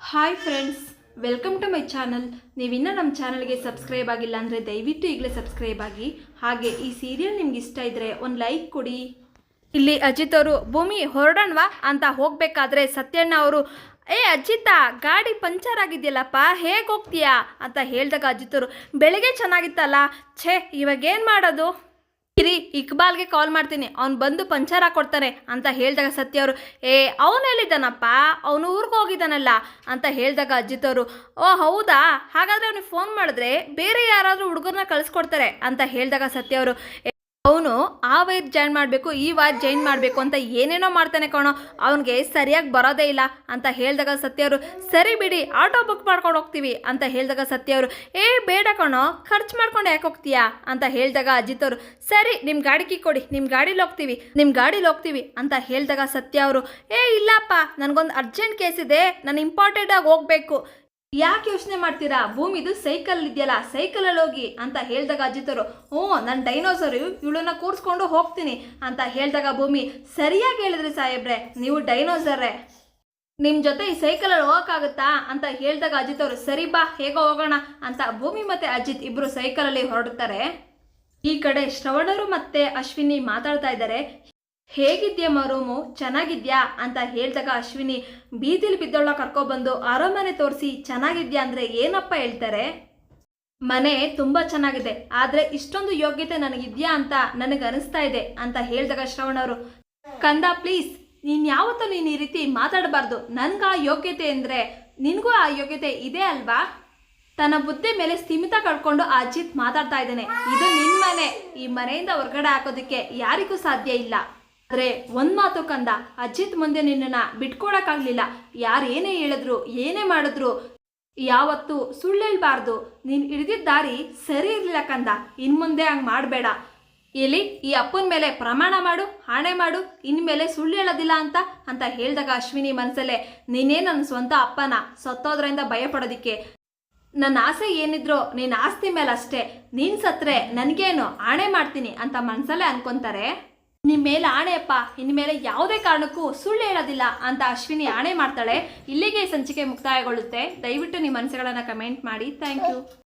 Hi friends welcome to my channel ನೀವಿನ್ನೂ ನಮ್ಮ ಚಾನಲ್ಗೆ ಸಬ್ಸ್ಕ್ರೈಬ್ ಆಗಿಲ್ಲ ಅಂದರೆ ದಯವಿಟ್ಟು ಈಗಲೇ ಸಬ್ಸ್ಕ್ರೈಬ್ ಆಗಿ. ಹಾಗೆ ಈ ಸೀರಿಯಲ್ ನಿಮ್ಗೆ ಇಷ್ಟ ಇದ್ದರೆ ಒಂದು ಲೈಕ್ ಕೊಡಿ. ಇಲ್ಲಿ ಅಜಿತ್ ಅವರು, ಭೂಮಿ ಹೊರಡೋಣವಾ? ಅಂತ ಹೋಗಬೇಕಾದ್ರೆ ಸತ್ಯಣ್ಣ ಅವರು, ಏ ಅಜಿತ, ಗಾಡಿ ಪಂಚರ್ ಆಗಿದೆಯಲ್ಲಪ್ಪ, ಹೇಗೆ ಹೋಗ್ತೀಯಾ? ಅಂತ ಹೇಳಿದಾಗ ಅಜಿತ್ ಅವರು, ಬೆಳಗ್ಗೆ ಚೆನ್ನಾಗಿತ್ತಲ್ಲ? ಛೇ ಇವಾಗೇನು ಮಾಡೋದು? ಇರಿ, ಇಕ್ಬಾಲ್ಗೆ ಕಾಲ್ ಮಾಡ್ತೀನಿ. ಅವ್ನು ಬಂದು ಪಂಚರ್ ಹಾಕೊಡ್ತಾನೆ ಅಂತ ಹೇಳಿದಾಗ ಸತ್ಯ ಅವರು, ಏ, ಅವನು ಹೇಳಿದ್ದಾನಪ್ಪ ಅವನು ಊರಿಗೆ ಹೋಗಿದ್ದಾನಲ್ಲ? ಅಂತ ಹೇಳಿದಾಗ ಅವರು, ಓ, ಹೌದಾ? ಹಾಗಾದ್ರೆ ಅವ್ನಿಗೆ ಫೋನ್ ಮಾಡಿದ್ರೆ ಬೇರೆ ಯಾರಾದರೂ ಹುಡುಗರನ್ನ ಕಳಿಸ್ಕೊಡ್ತಾರೆ. ಅಂತ ಹೇಳಿದಾಗ ಸತ್ಯ ಅವರು ಅವನು ಆ ವೈರ್ ಜಾಯಿನ್ ಮಾಡಬೇಕು, ಈ ವೈರ್ ಜಾಯಿನ್ ಮಾಡಬೇಕು ಅಂತ ಏನೇನೋ ಮಾಡ್ತಾನೆ ಕಣೋ. ಅವನಿಗೆ ಸರಿಯಾಗಿ ಬರೋದೇ ಇಲ್ಲ ಅಂತ ಹೇಳಿದಾಗ ಸತ್ಯವರು ಸರಿ ಬಿಡಿ ಆಟೋ ಬುಕ್ ಮಾಡ್ಕೊಂಡು ಹೋಗ್ತೀವಿ ಅಂತ ಹೇಳಿದಾಗ ಸತ್ಯವರು ಏ, ಬೇಡ ಕಣೋ, ಖರ್ಚು ಮಾಡ್ಕೊಂಡು ಯಾಕೆ ಹೋಗ್ತೀಯಾ? ಅಂತ ಹೇಳಿದಾಗ ಅಜಿತ್ ಅವರು, ಸರಿ ನಿಮ್ಮ ಗಾಡಿ ಕೀ ಕೊಡಿ ನಿಮ್ಮ ಗಾಡೀಲಿ ಹೋಗ್ತೀವಿ ನಿಮ್ಮ ಗಾಡೀಲಿ ಹೋಗ್ತೀವಿ ಅಂತ ಹೇಳಿದಾಗ ಸತ್ಯ ಅವರು, ಏ, ಇಲ್ಲಪ್ಪ, ನನಗೊಂದು ಅರ್ಜೆಂಟ್ ಕೇಸ್ ಇದೆ, ನಾನು ಇಂಪಾರ್ಟೆಂಟಾಗಿ ಹೋಗಬೇಕು. ಯಾಕೆ ಯೋಚನೆ ಮಾಡ್ತೀರಾ? ಭೂಮಿದು ಸೈಕಲ್ ಇದೆಯಲ್ಲ ಸೈಕಲಲ್ಲಿ ಹೋಗಿ ಅಂತ ಹೇಳಿದಾಗ ಅಜಿತರು ಓ ನನ್ನ ಡೈನೋಸರು ಇವಳನ್ನ ಕೂರಿಸ್ಕೊಂಡು ಹೋಗ್ತೀನಿ ಅಂತ ಹೇಳಿದಾಗ ಭೂಮಿ, ಸರಿಯಾಗಿ ಹೇಳಿದ್ರಿ ಸಾಹೇಬ್ರೆ, ನೀವು ಡೈನೋಸರೇ ನಿಮ್ಮ ಜೊತೆ ಈ ಸೈಕಲಲ್ಲಿ ಹೋಗೋಕ್ಕಾಗುತ್ತಾ? ಅಂತ ಹೇಳಿದಾಗ ಅಜಿತ್ ಅವರು ಸರಿ ಬಾ, ಹೇಗೋ ಹೋಗೋಣ ಅಂತ ಭೂಮಿ ಮತ್ತೆ ಅಜಿತ್ ಇಬ್ಬರು ಸೈಕಲಲ್ಲಿ ಹೊರಡ್ತಾರೆ. ಈ ಕಡೆ ಶ್ರವಣರು ಮತ್ತೆ ಅಶ್ವಿನಿ ಮಾತಾಡ್ತಾ ಇದ್ದಾರೆ. ಹೇಗಿದ್ಯಮ್ಮ ಮರೋಮು? ಚೆನ್ನಾಗಿದ್ಯಾ? ಅಂತ ಹೇಳಿದಾಗ ಅಶ್ವಿನಿ, ಬೀದಿಲಿ ಬಿದ್ದೋಳ ಕರ್ಕೊಬಂದು ಅರಮನೆ ತೋರಿಸಿ ಚೆನ್ನಾಗಿದ್ಯಾ ಅಂದರೆ ಏನಪ್ಪ ಹೇಳ್ತಾರೆ? ಮನೆ ತುಂಬ ಚೆನ್ನಾಗಿದೆ, ಆದರೆ ಇಷ್ಟೊಂದು ಯೋಗ್ಯತೆ ನನಗಿದ್ಯಾ ಅಂತ ನನಗೆ ಅನಿಸ್ತಾ ಇದೆ ಅಂತ ಹೇಳಿದಾಗ ಶ್ರವಣವರು ಕಂದ ಪ್ಲೀಸ್, ನೀನು ಯಾವತ್ತೂ ನೀನು ಈ ರೀತಿ ಮಾತಾಡಬಾರ್ದು. ನನಗೆ ಆ ಯೋಗ್ಯತೆ ಅಂದರೆ ನಿನಗೂ ಆ ಯೋಗ್ಯತೆ ಇದೆ ಅಲ್ವಾ? ತನ್ನ ಬುದ್ಧಿ ಮೇಲೆ ಸ್ಥಿಮಿತ ಕಳ್ಕೊಂಡು ಅಜಿತ್ ಮಾತಾಡ್ತಾ ಇದ್ದಾನೆ. ಇದು ನಿನ್ನ ಮನೆ, ಈ ಮನೆಯಿಂದ ಹೊರಗಡೆ ಹಾಕೋದಕ್ಕೆ ಯಾರಿಗೂ ಸಾಧ್ಯ ಇಲ್ಲ. ಆದರೆ ಒಂದು ಮಾತು ಕಂದ ಅಜಿತ್ ಮುಂದೆ ನಿನ್ನನ್ನು ಬಿಟ್ಕೊಡಕ್ಕಾಗಲಿಲ್ಲ. ಯಾರು ಏನೇ ಹೇಳಿದ್ರು, ಏನೇ ಮಾಡಿದ್ರು, ಯಾವತ್ತು ಸುಳ್ಳು ಹೇಳ್ಬಾರ್ದು. ನೀನು ಹಿಡಿದಿದ್ದ ದಾರಿ ಸರಿ ಇರಲಿಲ್ಲ ಕಂದ. ಇನ್ನು ಮುಂದೆ ಹಂಗೆ ಮಾಡಬೇಡ. ಎಲ್ಲಿ ಈ ಅಪ್ಪನ ಮೇಲೆ ಪ್ರಮಾಣ ಮಾಡು, ಹಾಣೆ ಮಾಡು ಇನ್ಮೇಲೆ ಸುಳ್ಳು ಹೇಳೋದಿಲ್ಲ ಅಂತ ಅಂತ ಹೇಳಿದಾಗ ಅಶ್ವಿನಿ ಮನಸ್ಸಲ್ಲೇ ನೀನೇ ನನ್ನ ಸ್ವಂತ ಅಪ್ಪನ, ಸತ್ತೋದ್ರಿಂದ ಭಯ ಪಡೋದಿಕ್ಕೆ ನನ್ನ ಆಸೆ ಏನಿದ್ರೋ ನಿನ್ನ ಆಸ್ತಿ ಮೇಲೆ ಅಷ್ಟೇ ನೀನು ಸತ್ರೆ, ನನಗೇನು ಆಣೆ ಮಾಡ್ತೀನಿ ಅಂತ ಮನಸ್ಸಲ್ಲೇ ಅನ್ಕೊಂತಾರೆ. ನಿಮ್ಮ ಮೇಲೆ ಆಣೆಯಪ್ಪ, ಇನ್ಮೇಲೆ ಯಾವುದೇ ಕಾರಣಕ್ಕೂ ಸುಳ್ಳು ಹೇಳೋದಿಲ್ಲ ಅಂತ ಅಶ್ವಿನಿ ಆಣೆ ಮಾಡ್ತಾಳೆ. ಇಲ್ಲಿಗೆ ಸಂಚಿಕೆ ಮುಕ್ತಾಯಗೊಳ್ಳುತ್ತೆ. ದಯವಿಟ್ಟು ನಿಮ್ಮ ಮನಸ್ಸುಗಳನ್ನು ಕಮೆಂಟ್ ಮಾಡಿ. Thank you